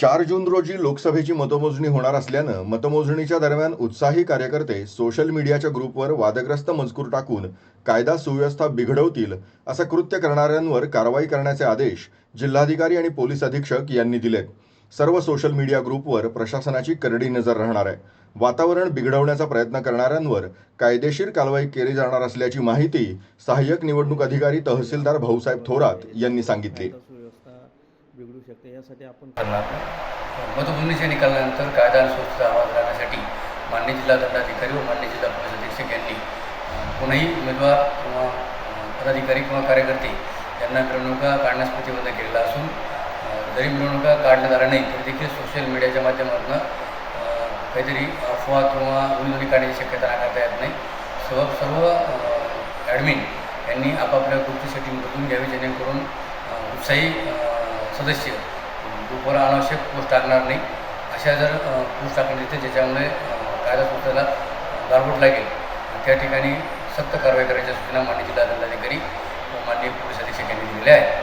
चार जून रोजी लोकसभेची मतमोजणी होणार असल्यानं मतमोजणीच्या दरम्यान उत्साही कार्यकर्ते सोशल मीडियाच्या ग्रुपवर वादग्रस्त मजकूर टाकून कायदा सुव्यवस्था बिघडवतील असं कृत्य करणाऱ्यांवर कारवाई करण्याचे आदेश जिल्हाधिकारी आणि पोलीस अधीक्षक यांनी दिलेत. सर्व सोशल मीडिया ग्रुपवर प्रशासनाची करडी नजर राहणार आहे. वातावरण बिघडवण्याचा प्रयत्न करणाऱ्यांवर कायदेशीर कारवाई केली जाणार असल्याची माहिती सहाय्यक निवडणूक अधिकारी तहसीलदार भाऊसाहेब थोरात यांनी सांगितली. बिघडू शकते यासाठी आपण करणार मतमोजणीच्या निकालानंतर कायदा आणि सुरक्षेचा आवाज राखण्यासाठी मान्य जिल्हा दंडाधिकारी व मान्य जिल्हा पोलीस अधीक्षक यांनी अ, कोणीही उमेदवार किंवा पदाधिकारी किंवा कार्यकर्ते यांना मिरवणुका काढण्यास प्रतिबंध केलेला असून जरी मिरवणुका काढण्यात आल्या नाही तरी देखील सोशल मीडियाच्या माध्यमातून काहीतरी अफवा किंवा उमेदवारी काढण्याची शक्यता नाकारता येत नाही. सर्व सर्व ॲडमिन यांनी आपापल्या ग्रुपची सेटिंग बदलून घ्यावी जेणेकरून उत्साही सदस्य. ग्रुपवर अनावश्यक पोस्ट टाकणार नाही. अशा जर पोस्ट टाकण्यात येते ज्याच्यामुळे कायदा सुव्यवस्थेला गारबोट लागेल. त्या ठिकाणी सक्त कारवाई करायच्या सूचना मान्य जिल्हा दंडाधिकारी व माननीय पोलीस अधीक्षक यांनी दिलेल्या आहेत.